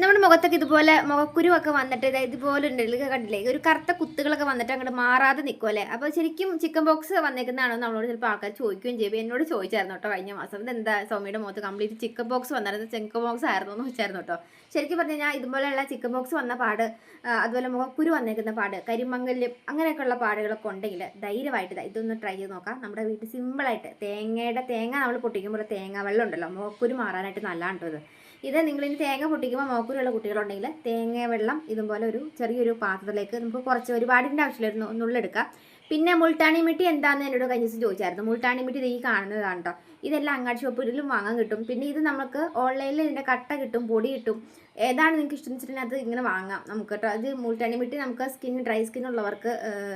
നമ്മുടെ മുഖത്തൊക്കെ ഇതുപോലെ മുഖക്കുരുവൊക്കെ വന്നിട്ട് ഇതാ ഇതുപോലെ ഉണ്ടല്ലോ കണ്ടില്ലേ? ഒരു കറുത്ത കുത്തുകളൊക്കെ വന്നിട്ട് അങ്ങോട്ട് മാറാതെ നിൽക്കുമല്ലേ അപ്പോൾ ശരിക്കും ചിക്കൻ ബോക്സ് വന്നേക്കുന്നതാണോ നമ്മളോട് ചിലപ്പോൾ ആൾക്കാർ ചോദിക്കുകയും ചെയ്യും. എന്നോട് ചോദിച്ചായിരുന്നു കേട്ടോ കഴിഞ്ഞ മാസം. ഇതെന്താ സൗമ്യയുടെ മുഖത്ത് കംപ്ലീറ്റ് ചിക്കൻ ബോക്സ് വന്നായിരുന്നു ചിക്കൻ ബോക്സ് ആയിരുന്നു എന്ന് വെച്ചായിരുന്നു കേട്ടോ. ശരിക്കും പറഞ്ഞു കഴിഞ്ഞാൽ ഇതുപോലെയുള്ള ചിക്കൻ ബോക്സ് വന്ന പാട് അതുപോലെ മുഖക്കുരു വന്നേക്കുന്ന പാട് കരിമംഗല്യം അങ്ങനെയൊക്കെയുള്ള പാടുകളൊക്കെ ഉണ്ടെങ്കിൽ ധൈര്യമായിട്ട് ഇതൊന്ന് ട്രൈ ചെയ്ത് നോക്കാം. നമ്മുടെ വീട്ടിൽ സിമ്പിളായിട്ട് തേങ്ങയുടെ തേങ്ങ നമ്മൾ പൊട്ടിക്കുമ്പോൾ തേങ്ങ വെള്ളം ഉണ്ടല്ലോ മുഖക്കുരു മാറാനായിട്ട് നല്ലതാണ് കേട്ടോ ഇത് ഇത് നിങ്ങളിനി തേങ്ങ പൊട്ടിക്കുമ്പോൾ മോക്കുരുള്ള കുട്ടികളുണ്ടെങ്കിൽ തേങ്ങ വെള്ളം ഇതുപോലെ ഒരു ചെറിയൊരു പാത്രത്തിലേക്ക് നമുക്ക് കുറച്ച് ഒരുപാടിന്റെ ആവശ്യമില്ല ഒരു നു- നുള്ളെടുക്കാം പിന്നെ മുൾട്ടാണി മിട്ടി എന്താണെന്ന് എന്നോട് കഴിഞ്ഞ ദിവസം ചോദിച്ചായിരുന്നു. മുൾട്ടാണി മിട്ടി ഇത് ഈ കാണുന്നതാണ് കേട്ടോ ഇതെല്ലാം അങ്ങാടി ഷോപ്പിലും വാങ്ങാൻ കിട്ടും. പിന്നെ ഇത് നമുക്ക് ഓൺലൈനിൽ ഇതിന്റെ കട്ട കിട്ടും പൊടി കിട്ടും. ഏതാണ് നിങ്ങൾക്ക് ഇഷ്ടം വെച്ചിട്ടുണ്ടെങ്കിൽ അത് ഇങ്ങനെ വാങ്ങാം നമുക്ക് കേട്ടോ അത് മുൾട്ടാണി മിട്ടി നമുക്ക് സ്കിൻ ഡ്രൈ സ്കിൻ ഉള്ളവർക്ക്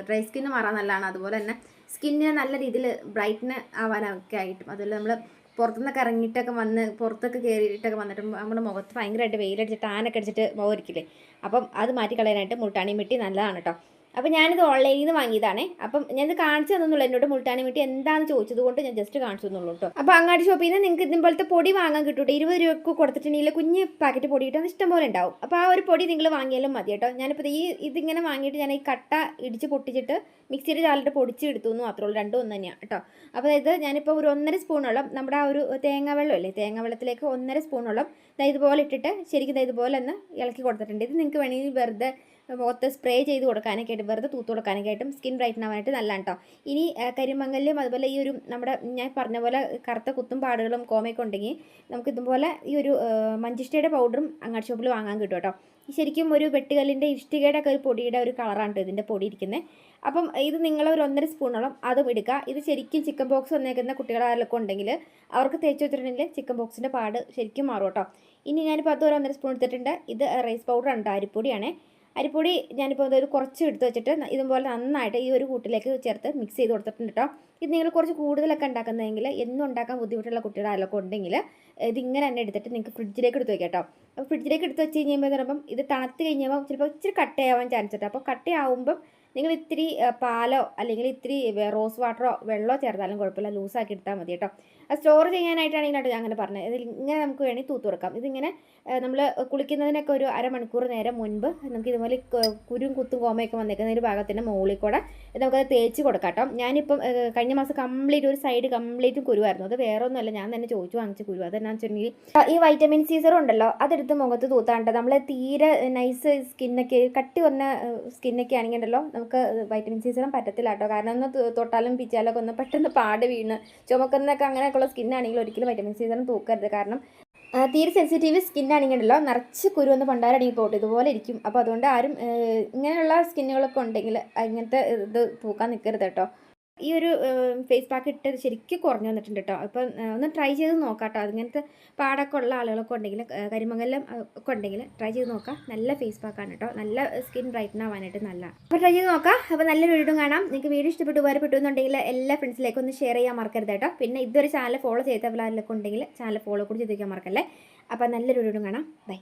ഡ്രൈ സ്കിന്ന് മാറാൻ നല്ലതാണ്. അതുപോലെ തന്നെ സ്കിന്നിനെ നല്ല രീതിയിൽ ബ്രൈറ്റ്ന് ആവാനൊക്കെ ആയിട്ടും. അതുപോലെ നമ്മൾ പുറത്തുനിന്നൊക്കെ ഇറങ്ങിയിട്ടൊക്കെ വന്ന് പുറത്തൊക്കെ കയറിയിട്ടൊക്കെ വന്നിട്ട് നമ്മുടെ മുഖത്ത് ഭയങ്കരമായിട്ട് വെയിലടിച്ചിട്ട് ആനൊക്കെ അടിച്ചിട്ട് മുഖം ഇരിക്കില്ലേ? അപ്പം അത് മാറ്റി കളയാനായിട്ട് മുൾട്ടാണി മിട്ടി നല്ലതാണ് കേട്ടോ. അപ്പം ഞാനിത് ഓൺലൈനിൽ നിന്ന് വാങ്ങിയതാണേ. അപ്പം ഞാനിത് കാണിച്ചു തന്നുള്ളൂ എന്നോട് മുൾട്ടാണി മിട്ടി എന്താണെന്ന് ചോദിച്ചത് കൊണ്ട് ഞാൻ ജസ്റ്റ് കാണിച്ചു തന്നുള്ളൂ കേട്ടോ അപ്പോൾ അങ്ങാടി ഷോപ്പിൽ നിന്ന് നിങ്ങൾക്ക് ഇതുപോലത്തെ പൊടി വാങ്ങാൻ കിട്ടും ഇരുപത് രൂപക്ക് കൊടുത്തിട്ടുണ്ടെങ്കിൽ കുഞ്ഞ് പാക്കറ്റ് പൊടി കിട്ടാൻ ഇഷ്ടംപോലെ ഉണ്ടാവും. അപ്പോൾ ആ ഒരു പൊടി നിങ്ങൾ വാങ്ങിയാലും മതി കേട്ടോ ഞാനിപ്പോൾ ഈ ഇതിങ്ങനെ വാങ്ങിയിട്ട് ഞാൻ ഈ കട്ട ഇടിച്ച് പൊട്ടിച്ചിട്ട് മിക്സിയിൽ ചാലിട്ട് പൊടിച്ച് എടുത്തു എന്ന് മാത്രമേ ഉള്ളൂ. രണ്ടും ഒന്ന് തന്നെയാണ് കേട്ടോ അപ്പോൾ ഇത് ഞാനിപ്പോൾ ഒരു ഒന്നര സ്പൂണോളം നമ്മുടെ ആ ഒരു തേങ്ങ വെള്ളം അല്ലേ തേങ്ങ വെള്ളത്തിലേക്ക് ഒന്നര സ്പൂണോളം ഇതുപോലെ ഇട്ടിട്ട് ശരിക്കും ഇതുപോലെ ഒന്ന് ഇളക്കി കൊടുത്തിട്ടുണ്ട്. ഇത് നിങ്ങൾക്ക് വേണമെങ്കിൽ വെറുതെ മുഖത്ത് സ്പ്രേ ചെയ്ത് കൊടുക്കാനൊക്കെ ആയിട്ട് വെറുതെ തൂത്ത് കൊടുക്കാനൊക്കെ ആയിട്ടും സ്കിൻ ബ്രൈറ്റൻ ആവാനായിട്ട് നല്ലതാണ് കേട്ടോ ഇനി കരിമങ്ങലിലും അതുപോലെ ഈ ഒരു നമ്മുടെ ഞാൻ പറഞ്ഞ പോലെ കറുത്ത കുത്തും പാടുകളും കോമയൊക്കെ ഉണ്ടെങ്കിൽ നമുക്ക് ഇതുപോലെ ഈ ഒരു മഞ്ചിഷ്ടയുടെ പൗഡറും അങ്ങാടി ഷോപ്പിൽ വാങ്ങാൻ കിട്ടും കേട്ടോ ശരിക്കും ഒരു വെട്ടുകല്ലിന്റെ ഇഷ്ടികയുടെ ഒക്കെ ഒരു പൊടിയുടെ ഒരു കളറാണ് ഇതിന്റെ പൊടി ഇരിക്കുന്നത് അപ്പം ഇത് നിങ്ങൾ ഒരു ഒന്നര സ്പൂണോളം അതും എടുക്കുക ഇത് ശരിക്കും ചിക്കൻ ബോക്സ് വന്നേക്കുന്ന കുട്ടികളാരൊക്കെ ഉണ്ടെങ്കിൽ അവർക്ക് തേച്ച് വെച്ചിട്ടുണ്ടെങ്കിൽ ചിക്കൻ ബോക്സിന്റെ പാട് ശരിക്കും മാറും കേട്ടോ ഇനി ഞാനിപ്പോൾ അത് ഒരു ഒന്നര സ്പൂൺ എടുത്തിട്ടുണ്ട്. ഇത് റൈസ് പൗഡർ ഉണ്ട് അരിപ്പൊടിയാണ്. അരിപ്പൊടി ഞാനിപ്പോൾ ഇതൊരു കുറച്ച് എടുത്ത് വെച്ചിട്ട് ഇതുപോലെ നന്നായിട്ട് ഈ ഒരു കൂട്ടിലേക്ക് ചേർത്ത് മിക്സ് ചെയ്ത് കൊടുത്തിട്ടുണ്ട് കേട്ടോ ഇത് നിങ്ങൾ കുറച്ച് കൂടുതലൊക്കെ ഉണ്ടാക്കുന്നതെങ്കിൽ എന്നും ഉണ്ടാക്കാൻ ബുദ്ധിമുട്ടുള്ള കുട്ടികളൊക്കെ ഉണ്ടെങ്കിൽ ഇതിങ്ങനെ തന്നെ എടുത്തിട്ട് നിങ്ങൾക്ക് ഫ്രിഡ്ജിലേക്ക് എടുത്ത് വെക്കാം കേട്ടോ അപ്പോൾ ഫ്രിഡ്ജിലേക്ക് എടുത്ത് വെച്ച് എന്ന് പറയുമ്പം ഇത് തണുത്ത് കഴിഞ്ഞപ്പോൾ ചിലപ്പോൾ ഇച്ചിരി കട്ടയാവാൻ ചാൻസ് ഉണ്ട്. അപ്പോൾ കട്ടയാവുമ്പം നിങ്ങൾ ഇത്തിരി പാലോ അല്ലെങ്കിൽ ഇത്തിരി റോസ് വാട്ടറോ വെള്ളമോ ചേർത്താലും കുഴപ്പമില്ല. ലൂസാക്കി എടുത്താൽ മതി കേട്ടോ. അത് സ്റ്റോർ ചെയ്യാനായിട്ടാണെങ്കിൽ കേട്ടോ ഞാൻ അങ്ങനെ പറഞ്ഞത്. ഇതിൽ ഇങ്ങനെ നമുക്ക് വേണമെങ്കിൽ തൂത്ത് കൊടുക്കാം. ഇതിങ്ങനെ നമ്മൾ കുളിക്കുന്നതിനൊക്കെ ഒരു അരമണിക്കൂർ നേരം മുൻപ് നമുക്ക് ഇതുപോലെ കുരും കുത്തും കോമയൊക്കെ വന്നേക്കുന്ന ഒരു ഭാഗത്തിന്റെ മുകളിൽ കൂടെ നമുക്കത് തേച്ച് കൊടുക്കാം കേട്ടോ. ഞാനിപ്പം കഴിഞ്ഞ മാസം കംപ്ലീറ്റ് ഒരു സൈഡ് കംപ്ലീറ്റ് കുരുവായിരുന്നു. അത് വേറെ ഒന്നുമല്ല ഞാൻ തന്നെ ചോദിച്ചു വാങ്ങിച്ച കുരു. അതെന്നാന്ന് വെച്ചിട്ടുണ്ടെങ്കിൽ ഈ വൈറ്റമിൻ സി ഉണ്ടല്ലോ അതെടുത്ത് മുഖത്ത് തൂത്താണ്ട്. നമ്മൾ തീരെ നൈസ് സ്കിന്നൊക്കെ കട്ടി വന്ന സ്കിന്നൊക്കെ ആണെങ്കിൽ ഉണ്ടല്ലോ നമുക്ക് വൈറ്റമിൻ സി സിറം പറ്റത്തില്ല കേട്ടോ കാരണം ഒന്ന് തൊട്ടാലും പിച്ചാലൊക്കെ ഒന്ന് പെട്ടെന്ന് പാട് വീണ് ചുമക്കുന്നൊക്കെ അങ്ങനെയൊക്കെയുള്ള സ്കിന്നാണെങ്കിൽ ഒരിക്കലും വൈറ്റമിൻ സി സിറം തൂക്കരുത്. കാരണം തീരെ സെൻസിറ്റീവ് സ്കിന്നാണെങ്കിൽ ഉണ്ടല്ലോ നിറച്ച് കുരു ഒന്ന് പണ്ടാരടങ്ങി പോട്ട് ഇതുപോലെ ഇരിക്കും. അപ്പോൾ അതുകൊണ്ട് ആരും ഇങ്ങനെയുള്ള സ്കിന്നുകളൊക്കെ ഉണ്ടെങ്കിൽ ഇങ്ങനത്തെ ഇത് തൂക്കാൻ നിൽക്കരുത് കേട്ടോ. ഈ ഒരു ഫേസ് പാക്ക് ഇട്ടത് ശരിക്കും കുറഞ്ഞു വന്നിട്ടുണ്ട് കേട്ടോ അപ്പം ഒന്ന് ട്രൈ ചെയ്ത് നോക്കാം കേട്ടോ അതിങ്ങനത്തെ പാടൊക്കെ ഉള്ള ആളുകളൊക്കെ ഉണ്ടെങ്കിൽ കരിമംഗലം ഒക്കെ ഉണ്ടെങ്കിൽ ട്രൈ ചെയ്ത് നോക്കാം. നല്ല ഫേസ് പാക്കാണ് കേട്ടോ നല്ല സ്കിൻ ബ്രൈറ്റൻ ആവാനായിട്ട് നല്ല. അപ്പോൾ ട്രൈ ചെയ്ത് നോക്കാം. അപ്പോൾ നല്ലൊരു വീഡിയോ കാണാം. നിങ്ങൾക്ക് വീഡിയോ ഇഷ്ടപ്പെട്ട് ഉപകാരപ്പെട്ടു എന്നുണ്ടെങ്കിൽ എല്ലാ ഫ്രണ്ട്സിലേക്കും ഒന്ന് ഷെയർ ചെയ്യാൻ മറക്കരുത് കേട്ടോ പിന്നെ ഇതൊരു ചാനൽ ഫോളോ ചെയ്ത ആരെങ്കിലൊക്കെ ഉണ്ടെങ്കിൽ ചാനൽ ഫോളോ കൂടി ചെയ്തിരിക്കാൻ മറക്കല്ലേ? അപ്പോൾ നല്ലൊരു വീഡിയോ കാണാം. ബൈ